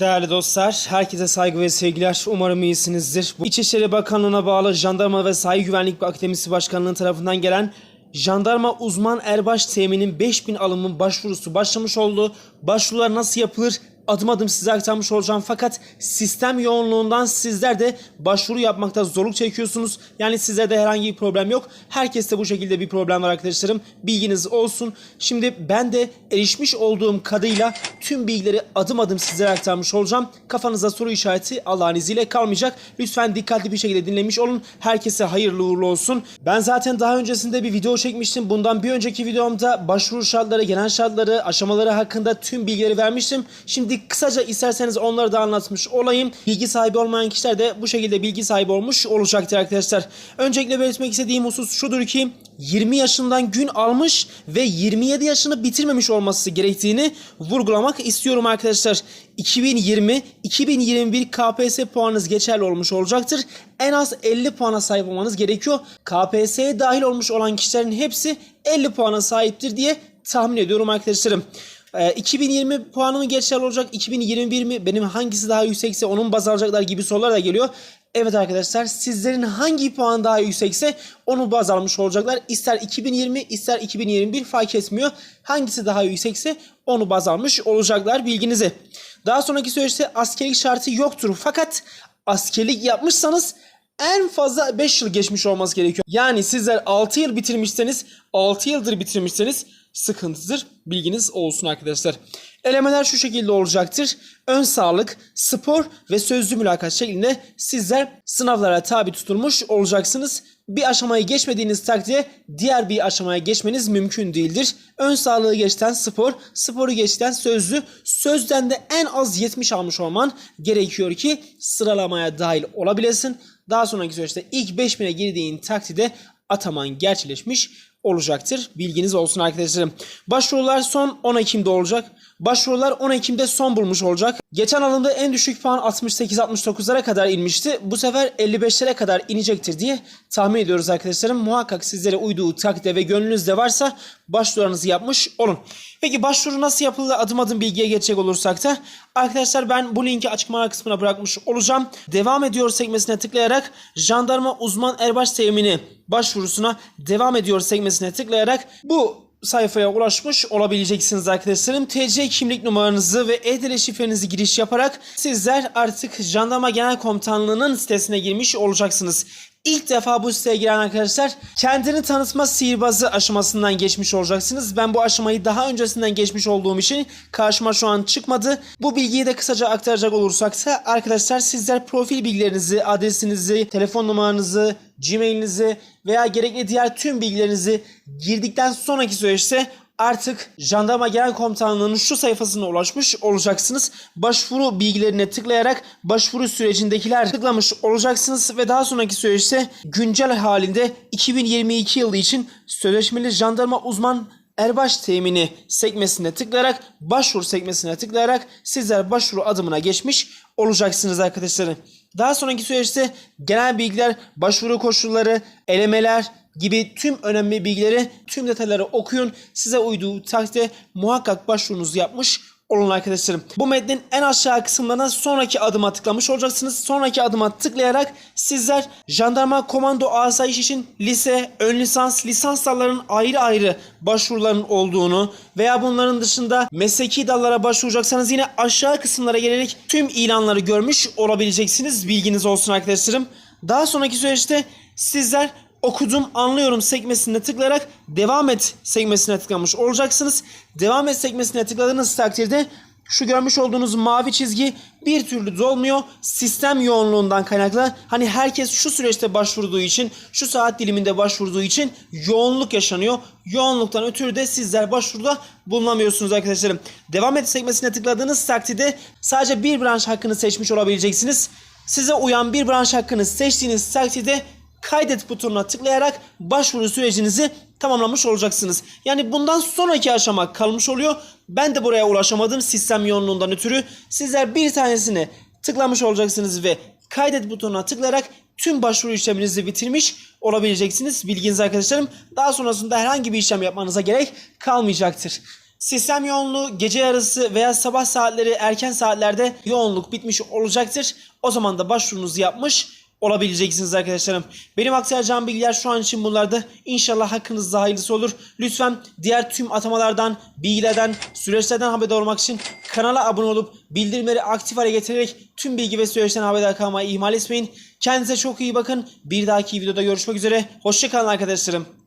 Değerli dostlar, herkese saygı ve sevgiler. Umarım iyisinizdir. Bu İçişleri Bakanlığı'na bağlı Jandarma ve Sahil Güvenlik Akademisi Başkanlığı tarafından gelen Jandarma Uzman Erbaş Temin'in 5000 alımın başvurusu başlamış oldu. Başvurular nasıl yapılır? Adım adım size aktarmış olacağım fakat sistem yoğunluğundan sizler de başvuru yapmakta zorluk çekiyorsunuz. Yani sizlerde herhangi bir problem yok. Herkeste bu şekilde bir problem var arkadaşlarım. Bilginiz olsun. Şimdi ben de erişmiş olduğum kadarıyla tüm bilgileri adım adım sizlere aktarmış olacağım. Kafanızda soru işareti Allah'ın izniyle kalmayacak. Lütfen dikkatli bir şekilde dinlemiş olun. Herkese hayırlı uğurlu olsun. Ben zaten daha öncesinde bir video çekmiştim. Bundan bir önceki videomda başvuru şartları, genel şartları, aşamaları hakkında tüm bilgileri vermiştim. Şimdi kısaca isterseniz onları da anlatmış olayım. Bilgi sahibi olmayan kişiler de bu şekilde bilgi sahibi olmuş olacaktır arkadaşlar. Öncelikle belirtmek istediğim husus şudur ki 20 yaşından gün almış ve 27 yaşını bitirmemiş olması gerektiğini vurgulamak istiyorum arkadaşlar. 2020 2021 KPSS puanınız geçerli olmuş olacaktır. En az 50 puana sahip olmanız gerekiyor. KPSS'ye dahil olmuş olan kişilerin hepsi 50 puana sahiptir diye tahmin ediyorum arkadaşlarım. Ee, 2020 puanı mı geçerli olacak? 2021 mi? Benim hangisi daha yüksekse onun baz alacaklar gibi sorular da geliyor. Evet arkadaşlar sizlerin hangi puan daha yüksekse onu baz almış olacaklar. İster 2020 ister 2021 fark etmiyor. Hangisi daha yüksekse onu baz almış olacaklar bilginizi. Daha sonraki süreçte askerlik şartı yoktur. Fakat askerlik yapmışsanız en fazla 5 yıl geçmiş olması gerekiyor. Yani sizler 6 yıl bitirmişseniz 6 yıldır bitirmişseniz sıkıntıdır. Bilginiz olsun arkadaşlar. Elemeler şu şekilde olacaktır. Ön sağlık, spor ve sözlü mülakat şeklinde sizler sınavlara tabi tutulmuş olacaksınız. Bir aşamayı geçmediğiniz takdirde diğer bir aşamaya geçmeniz mümkün değildir. Ön sağlığı geçten spor, sporu geçten sözlü, sözden de en az 70 almış olman gerekiyor ki sıralamaya dahil olabilesin. Daha sonraki süreçte ilk 5000'e girdiğin takdirde ataman gerçekleşmiş olacaktır. Bilginiz olsun arkadaşlarım. Başvurular son 10 Ekim'de olacak. Başvurular 10 Ekim'de son bulmuş olacak. Geçen alımda en düşük puan 68-69'lara kadar inmişti. Bu sefer 55'lere kadar inecektir diye tahmin ediyoruz arkadaşlarım. Muhakkak sizlere uyduğu takdirde ve gönlünüzde varsa başvurularınızı yapmış olun. Peki başvuru nasıl yapılır adım adım bilgiye geçecek olursak da arkadaşlar ben bu linki açıklama kısmına bırakmış olacağım. Devam ediyor sekmesine tıklayarak jandarma uzman erbaş temini başvurusuna devam ediyor sekmesine tıklayarak bu sayfaya ulaşmış olabileceksiniz arkadaşlarım. TC kimlik numaranızı ve e-dile şifrenizi giriş yaparak sizler artık Jandarma Genel Komutanlığı'nın sitesine girmiş olacaksınız. İlk defa bu siteye giren arkadaşlar kendini tanıtma sihirbazı aşamasından geçmiş olacaksınız. Ben bu aşamayı daha öncesinden geçmiş olduğum için karşıma şu an çıkmadı. Bu bilgiyi de kısaca aktaracak olursak da arkadaşlar sizler profil bilgilerinizi, adresinizi, telefon numaranızı, Gmail'inizi veya gerekli diğer tüm bilgilerinizi girdikten sonraki süreçte artık Jandarma Genel Komutanlığı'nın şu sayfasına ulaşmış olacaksınız. Başvuru bilgilerine tıklayarak başvuru sürecindekiler tıklamış olacaksınız ve daha sonraki süreçte güncel halinde 2022 yılı için sözleşmeli jandarma uzman Erbaş temini sekmesine tıklayarak başvuru sekmesine tıklayarak sizler başvuru adımına geçmiş olacaksınız arkadaşlarım. Daha sonraki süreçte genel bilgiler, başvuru koşulları, elemeler gibi tüm önemli bilgileri, tüm detayları okuyun. Size uyduğu takdirde muhakkak başvurunuzu yapmış olun arkadaşlarım. Bu metnin en aşağı kısımlarına sonraki adıma tıklamış olacaksınız. Sonraki adıma tıklayarak sizler jandarma komando asayiş için lise, ön lisans, lisans dallarının ayrı ayrı başvuruların olduğunu veya bunların dışında mesleki dallara başvuracaksanız yine aşağı kısımlara gelerek tüm ilanları görmüş olabileceksiniz. Bilginiz olsun arkadaşlarım. Daha sonraki süreçte sizler okudum anlıyorum sekmesine tıklayarak devam et sekmesine tıklamış olacaksınız. Devam et sekmesine tıkladığınız takdirde şu görmüş olduğunuz mavi çizgi bir türlü dolmuyor. Sistem yoğunluğundan kaynaklı. Hani herkes şu süreçte başvurduğu için, şu saat diliminde başvurduğu için yoğunluk yaşanıyor. Yoğunluktan ötürü de sizler başvuruda bulunamıyorsunuz arkadaşlarım. Devam et sekmesine tıkladığınız takdirde sadece bir branş hakkını seçmiş olabileceksiniz. Size uyan bir branş hakkını seçtiğiniz takdirde kaydet butonuna tıklayarak başvuru sürecinizi tamamlamış olacaksınız. Yani bundan sonraki aşama kalmış oluyor. Ben de buraya ulaşamadım sistem yoğunluğundan ötürü. Sizler bir tanesini tıklamış olacaksınız ve kaydet butonuna tıklayarak tüm başvuru işleminizi bitirmiş olabileceksiniz. Bilginiz arkadaşlarım. Daha sonrasında herhangi bir işlem yapmanıza gerek kalmayacaktır. Sistem yoğunluğu gece yarısı veya sabah saatleri erken saatlerde yoğunluk bitmiş olacaktır. O zaman da başvurunuzu yapmış olabileceksiniz arkadaşlarım. Benim aktaracağım bilgiler şu an için bunlardı. İnşallah hakkınızda hayırlısı olur. Lütfen diğer tüm atamalardan, bilgilerden, süreçlerden haberdar olmak için kanala abone olup bildirimleri aktif hale getirerek tüm bilgi ve süreçten haberdar kalmayı ihmal etmeyin. Kendinize çok iyi bakın. Bir dahaki videoda görüşmek üzere. Hoşçakalın arkadaşlarım.